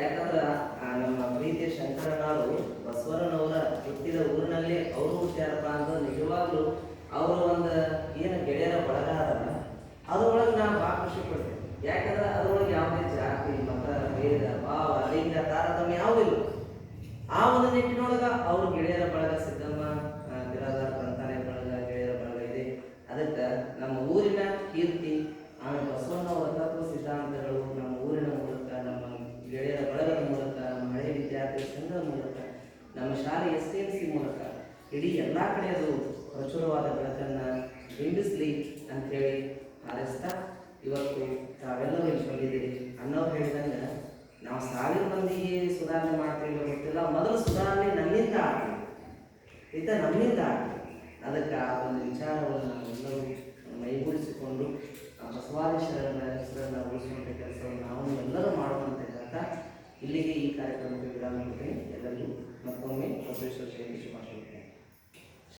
ಯಾಕಂದ್ರೆ ನಮ್ಮ ಪ್ರೀತಿಯ ಶಂಕರನಾರು ಬಸವರನವರ ಹುಟ್ಟಿದ ಊರಿನಲ್ಲಿ ಅವರು ಹುಟ್ಟ್ಯಾರಪ್ಪ ಅಂತ ನಿಜವಾಗ್ಲೂ ಅವರ ಒಂದು ಏನು ಗೆಳೆಯರ ಬಳಗ ಅದಲ್ಲ ಅದ್ರೊಳಗೆ ನಾನು ಭಾಳ ಖುಷಿ ಪಡ್ತೀವಿ ಯಾಕಂದ್ರೆ ಅದ್ರೊಳಗೆ ಯಾವುದೇ ಜಾತಿ, ಮತ, ಭೇದ, ಭಾವ, ಲಿಂಗ, ತಾರತಮ್ಯ ಯಾವುದಿಲ್ಲ ಆ ಒಂದು ನಿಟ್ಟಿನೊಳಗ ಅವ್ರ ಗೆಳೆಯರ ಬಳಗ, ಸಿದ್ದಮ್ಮ ಬಿರಾದಾರ್ ಗ್ರಂಥಾಲಯ ಬಳಗ, ಗೆಳೆಯರ ಬಳಗ ಇದೆ. ಅದಕ್ಕೆ ನಮ್ಮ ಊರಿನ ಕೀರ್ತಿ ನಮ್ಮ ಶಾಲೆ ಎಸ್ ಎಲ್ ಸಿ ಮೂಲಕ ಇಡೀ ಎಲ್ಲ ಕಡೆ ಅದು ಪ್ರಚುರವಾದ ಬೆಳಕನ್ನು ಬಿಂಬಿಸಲಿ ಅಂಥೇಳಿ ಹಾರೈಸ್ತಾ ಇವತ್ತು ತಾವೆಲ್ಲರೂ ಇಲ್ಲಿ ಬಂದಿದ್ದೀರಿ ಅನ್ನೋರು ಹೇಳಿದಂಗೆ ನಾವು ಸಾವಿರ ಮಂದಿಗೆ ಸುಧಾರಣೆ ಮಾಡ್ತೀವಿ ಗೊತ್ತಿಲ್ಲ ಮೊದಲು ಸುಧಾರಣೆ ನಮ್ಮಿಂದ ಆಗ್ತೀವಿ ಇತ ನಮ್ಮಿಂದ ಅದಕ್ಕೆ ಆ ಒಂದು ವಿಚಾರವನ್ನು ನಾವೆಲ್ಲರೂ ಮೈಗೂಡಿಸಿಕೊಂಡು ಆ ಬಸವಾದೀಶ್ವರನ ಹೆಸರನ್ನು ಉಳಿಸುವಂಥ ಕೆಲಸವನ್ನು ನಾವು ಇಲ್ಲಿಗೆ ಈ ಕಾರ್ಯಕ್ರಮಕ್ಕೆ ವಿರಾಮ ಎಲ್ಲರಿಗೂ ಮತ್ತೊಮ್ಮೆ ಬಸವೇಶ್ವರ ಶರಣ